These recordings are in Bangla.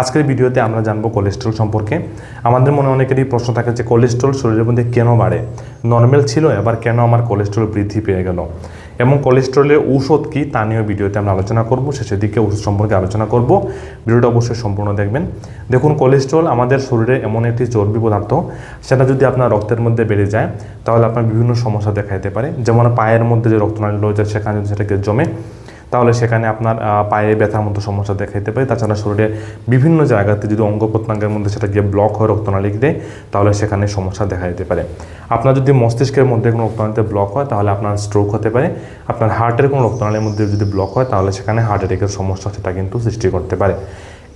আজকের ভিডিওতে আমরা জানব কোলেস্ট্রল সম্পর্কে। আমাদের মনে অনেকেরই প্রশ্ন থাকে যে কোলেস্ট্রল শরীরের মধ্যে কেন বাড়ে? নর্মাল ছিল, এবার কেন আমার কোলেস্ট্রল বৃদ্ধি পেয়ে গেল? এবং কোলেস্ট্রলের ঔষধ কী, তা নিয়েও ভিডিওতে আমরা আলোচনা করব শেষের দিকে ওষুধ সম্পর্কে আলোচনা করব। ভিডিওটা অবশ্যই সম্পূর্ণ দেখবেন। দেখুন কোলেস্ট্রল আমাদের শরীরে এমন একটি চর্বি পদার্থ, সেটা যদি আপনার রক্তের মধ্যে বেড়ে যায়, তাহলে আপনার বিভিন্ন সমস্যা দেখা দিতে পারে। যেমন পায়ের মধ্যে যে রক্তনালী রয়েছে, সেখানে যদি সেটাকে জমে তাহলে সেখানে আপনার পায়ে ব্যথার মতো সমস্যা দেখা দিতে পারে। তাছাড়া শরীরে বিভিন্ন জায়গাতে যদি অঙ্গ প্রত্যঙ্গের মধ্যে সেটা গিয়ে ব্লক হয় রক্তনালী দেয় তাহলে সেখানে সমস্যা দেখা দিতে পারে। আপনার যদি মস্তিষ্কের মধ্যে কোনো রক্তনালীতে ব্লক হয়, তাহলে আপনার স্ট্রোক হতে পারে। আপনার হার্টের কোনো রক্তনালীর মধ্যে যদি ব্লক হয়, তাহলে সেখানে হার্ট অ্যাটাকের সমস্যা সেটা কিন্তু সৃষ্টি করতে পারে।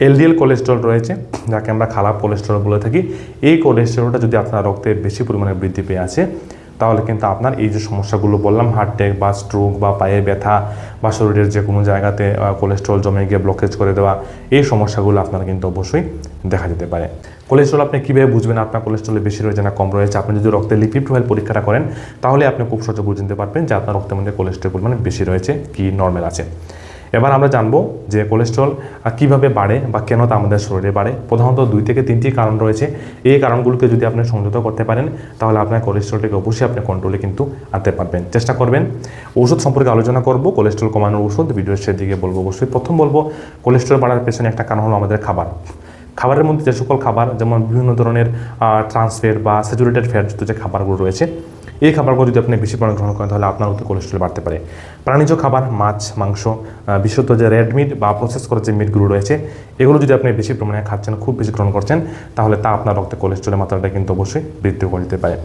এলডিএল কোলেস্ট্রল রয়েছে, যাকে আমরা খারাপ কোলেস্ট্রল বলে থাকি। এই কোলেস্ট্রলটা যদি আপনার রক্তে বেশি পরিমাণে বৃদ্ধি পেয়ে আছে তাহলে কিন্তু আপনার এই যে সমস্যাগুলো বললাম হার্ট অ্যাটাক বা স্ট্রোক বা পায়ে ব্যথা বা শরীরের যে কোনো জায়গাতে কোলেস্ট্রল জমে গিয়ে ব্লকেজ করে দেওয়া, এই সমস্যাগুলো আপনার কিন্তু অবশ্যই দেখা যেতে পারে। কোলেস্ট্রল আপনি কীভাবে বুঝবেন আপনার কোলেস্ট্রল বেশি রয়েছে না কম রয়েছে? আপনি যদি রক্তে লিপিড প্রোফাইল পরীক্ষাটা করেন, তাহলে আপনি খুব সহজে বুঝে নিতে পারবেন যে আপনার রক্তের মধ্যে কোলেস্ট্রল পরিমাণ বেশি রয়েছে কি নর্মাল আছে। এবার আমরা জানব যে কোলেস্ট্রল কীভাবে বাড়ে বা কেন তা আমাদের শরীরে বাড়ে। প্রধানত দুই থেকে তিনটি কারণ রয়েছে। এই কারণগুলোকে যদি আপনি সংযত করতে পারেন, তাহলে আপনার কোলেস্ট্রলটাকে অবশ্যই আপনি কন্ট্রোলে কিন্তু আনতে পারবেন। চেষ্টা করবেন। ওষুধ সম্পর্কে আলোচনা করব কোলেস্ট্রল কমানোর ওষুধ ভিডিওর সেদিকে বলব, অবশ্যই প্রথম বলব কোলেস্ট্রল বাড়ার পেছনে একটা কারণ হলো আমাদের খাবার। খাবারের মধ্যে যে সকল খাবার, যেমন বিভিন্ন ধরনের ট্রান্সফেট বা স্যাচুরেটেড ফ্যাটযুক্ত যে খাবারগুলো রয়েছে এই খাবারগুলো যদি আপনি বেশি পরিমাণে গ্রহণ করেন, তাহলে আপনার মধ্যে কোলেস্ট্রল বাড়তে পারে। প্রাণীজ খাবার, মাছ, মাংস বিশেষত যে রেড মিট বা প্রসেস করা যে মিটগুলো রয়েছে, এগুলো যদি আপনি বেশি পরিমাণে খাচ্ছেন, খুব বেশি গ্রহণ করছেন, তাহলে তা আপনার রক্তে কোলেস্ট্রলের মাত্রাটা কিন্তু অবশ্যই বৃদ্ধি করে দিতে পারে।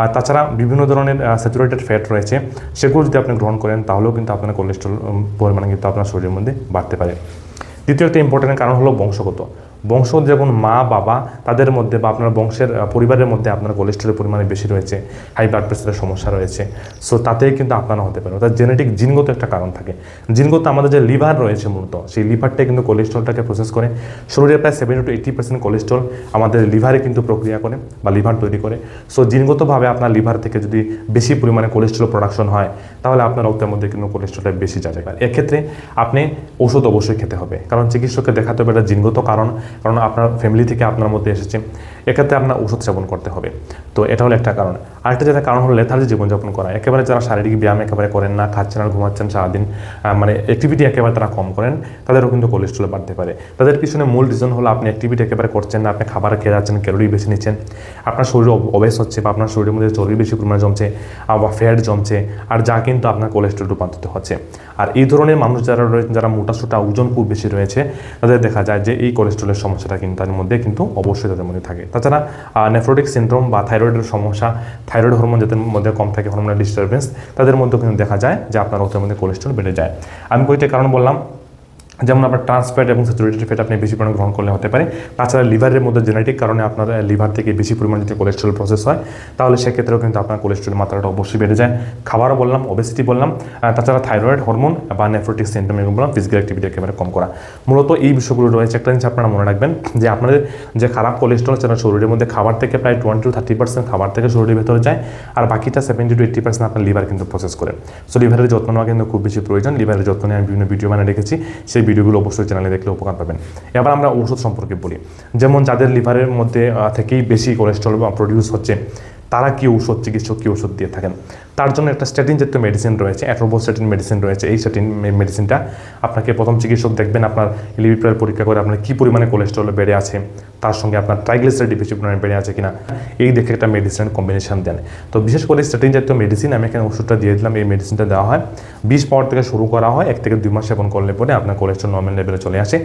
আর তাছাড়া বিভিন্ন ধরনের স্যাচুরেটেড ফ্যাট রয়েছে, সেগুলো যদি আপনি গ্রহণ করেন, তাহলেও কিন্তু আপনার কোলেস্ট্রল পরিমাণ কিন্তু আপনার শরীরের মধ্যে বাড়তে পারে। দ্বিতীয় একটা ইম্পর্টেন্ট কারণ হলো বংশগত। বংশ যেমন মা, বাবা তাদের মধ্যে বা আপনার বংশের পরিবারের মধ্যে আপনার কোলেস্ট্রলের পরিমাণে বেশি রয়েছে, হাই ব্লাড প্রেশারের সমস্যা রয়েছে। সো তাতেই কিন্তু আপনারা হতে পারে। অর্থাৎ জেনেটিক জিনগত একটা কারণ থাকে। জিনগত আমাদের যে লিভার রয়েছে মূলত, সেই লিভারটাই কিন্তু কোলেস্ট্রলটাকে প্রসেস করে। শরীরে প্রায় seventy two eighty percent cholesterol আমাদের লিভারে কিন্তু প্রক্রিয়া করে বা লিভার তৈরি করে। সো জিনগতভাবে আপনার লিভার থেকে যদি বেশি পরিমাণে কোলেস্ট্রল প্রোডাকশন হয়, তাহলে আপনার রক্তের মধ্যে কিন্তু কোলেস্ট্রলটা বেশি যাবে। এক্ষেত্রে আপনি ওষুধ অবশ্যই খেতে হবে। কারণ চিকিৎসককে দেখাতে হবে এটা জিনগত কারণ। কারণ আপনার ফ্যামিলি থেকে আপনার মধ্যে এসেছে। এক্ষেত্রে আপনার ওষুধ সেবন করতে হবে। তো এটা হলো একটা কারণ। আরেকটা যেটা কারণ হলো লেথার্জি জীবনযাপন করা। একেবারে যারা শারীরিক ব্যায়াম একেবারে করেন না, খাচ্ছেন আর ঘুমাচ্ছেন সারাদিন মানে অ্যাক্টিভিটি একেবারে তারা কম করেন, তাদেরও কিন্তু কোলেস্ট্রল বাড়তে পারে। তাদের পিছনে মূল রিজন হলো আপনি অ্যাক্টিভিটি একেবারে করছেন না, আপনি খাবার খেয়ে যাচ্ছেন ক্যালোরি বেশি নিচ্ছেন, আপনার শরীর অবেস হচ্ছে বা আপনার শরীরের মধ্যে চর্বি বেশি পরিমাণে জমছে বা ফ্যাট জমছে, আর যা কিন্তু আপনার কোলেস্ট্রল রূপান্তরিত হচ্ছে। আর এই ধরনের মানুষ যারা রয়েছে যারা মোটা সোটা, ওজন খুব বেশি রয়েছে, তাদের দেখা যায় যে এই কোলেস্ট্রলের সমস্যাটা কিন্তু তাদের মধ্যে কিন্তু অবশ্যই তাদের মধ্যে থাকে। তাছাড়া নেফ্রোটিক সিন্ড্রোম বা থাইরয়েডের সমস্যা থাইরয়েড হরমোন যাদের মধ্যে কম থাকে হরমোনাল ডিস্টারবেন্স তাদের মধ্যেও কিন্তু দেখা যায় যে আপনার রক্তের মধ্যে কোলেস্ট্রল বেড়ে যায়। আমি কয়েকটা কারণ বললাম। যেমন আপনার ট্রান্সফ্যাট এবং স্যাচুরেটেড ফ্যাট আপনি বেশি পরিমাণে গ্রহণ করলে হতে পারে। তাছাড়া লিভারের মধ্যে জেনেটিক কারণে আপনার লিভার থেকে বেশি পরিমাণে যদি কোলেস্ট্রল প্রসেস হয়, তাহলে সেক্ষেত্রেও কিন্তু আপনার কোলেস্ট্রলের মাত্রাটা অবশ্যই বেড়ে যায়। খাবারও বললাম ওবেসিটি বললাম তাছাড়া থাইরয়েড হরমোন বা নেফ্রোটিক সিন্ড্রোম এগুলো বললাম ফিজিক্যাল অ্যাক্টিভিটি একেবারে কম করা। মূলত এই বিষয়গুলো রয়েছে। একটা জিনিস আপনারা মনে রাখবেন, যে আপনাদের যে খারাপ কোলেস্ট্রল সেটা শরীরের মধ্যে খাবার থেকে প্রায় টোয়েন্টি টু থার্টি পার্সেন্ট খাবার থেকে শরীরের ভেতরে যায়, আর বাকিটা সেভেন্টি টু এইট্টি পার্সেন্ট আপনার লিভার কিন্তু প্রসেস করে। সো লিভারের যত্ন নেওয়া কিন্তু খুব বেশি প্রয়োজন। লিভারের যত্ন নিয়ে আমি বিভিন্ন ভিডিও বানিয়ে রেখেছি। সেই ভিডিওগুলো অবশ্যই চ্যানেলে দেখলে উপকার পাবেন। এবার আমরা ওষুধ সম্পর্কে বলি। যেমন যাদের লিভারের মধ্যে থেকেই বেশি কোলেস্ট্রল প্রডিউস হচ্ছে তারা কি ঔষধ চিকিৎসক কি ওষুধ দিয়ে থাকেন? তার জন্য একটা স্ট্যাটিন জাতীয় মেডিসিন রয়েছে অ্যাট্রোবোস্ট্যাটিন মেডিসিন রয়েছে। এই স্ট্যাটিন মেডিসিনটা আপনাকে প্রথম চিকিৎসক দেখবেন, আপনার লিভার পরীক্ষা করে আপনার কী পরিমাণে কোলেস্ট্রল বেড়ে আছে, তার সঙ্গে আপনার ট্রাইগ্লিসারাইড বেশি পরিমাণে বেড়ে আছে কিনা, এই দেখে একটা মেডিসিন কম্বিনেশন দেন। তো বিশেষ করে স্ট্যাটিন জাতীয় মেডিসিন আমি এখানে ওষুধটা দিয়ে দিলাম, এই মেডিসিনটা দেওয়া হয়। বিশ পাওয়ার থেকে শুরু করা হয়, এক থেকে দুই মাস সেবন করলে পরে আপনার কোলেস্ট্রল নর্মাল লেভেলে চলে আসে।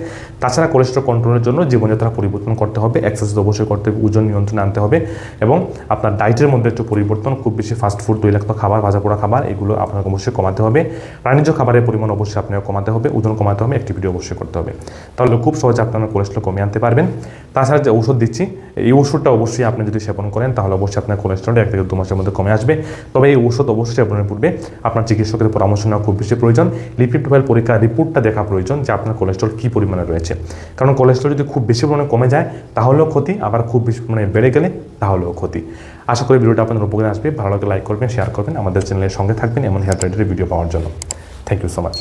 তাছাড়া কোলেস্ট্রল কন্ট্রোলের জন্য জীবনযাত্রা পরিবর্তন করতে হবে এক্সারসাইজ অবশ্যই করতে হবে, ওজন নিয়ন্ত্রণে আনতে হবে এবং আপনার ডায়েটের মধ্যে একটু পরিবর্তন, খুব বেশি ফাস্ট ফুড তৈলাক্ত খাবার ভাজা পোড়া খাবার, এগুলো আপনাকে অবশ্যই কমাতে হবে। প্রাণীজ খাবারের পরিমাণ অবশ্যই আপনাকে কমাতে হবে, ওজন কমাতে হবে অ্যাক্টিভিটি অবশ্যই করতে হবে। তাহলে খুব সহজে আপনার কোলেস্ট্রল কমিয়ে আনতে পারবেন। তাছাড়া যে ওষুধ দিচ্ছি, এই ওষুধটা অবশ্যই আপনি যদি সেবন করেন, তাহলে অবশ্যই আপনার কোলেস্ট্রল এক থেকে দু মাসের মধ্যে কমে আসবে। তবে এই ওষুধ অবশ্যই সেবনের পূর্বে আপনার চিকিৎসকের পরামর্শ নেওয়া খুব বেশি প্রয়োজন। লিপিড প্রোফাইল পরীক্ষা রিপোর্টটা দেখা প্রয়োজন যে আপনার কোলেস্ট্রল কী পরিমাণে রয়েছে। কারণ কোলেস্ট্রল যদি খুব বেশি পরিমাণে কমে যায়, তাহলেও ক্ষতি, আবার খুব বেশি পরিমাণে বেড়ে গেলে তাহলেও ক্ষতি। আশা করি ভিডিওটা আপনার উপকারে আসবে। ভালো লাগে লাইক করবেন শেয়ার করবেন, আমাদের চ্যানেলের সঙ্গে থাকবেন এমন হেয়ার ভিডিও পাওয়ার জন্য। Thank you so much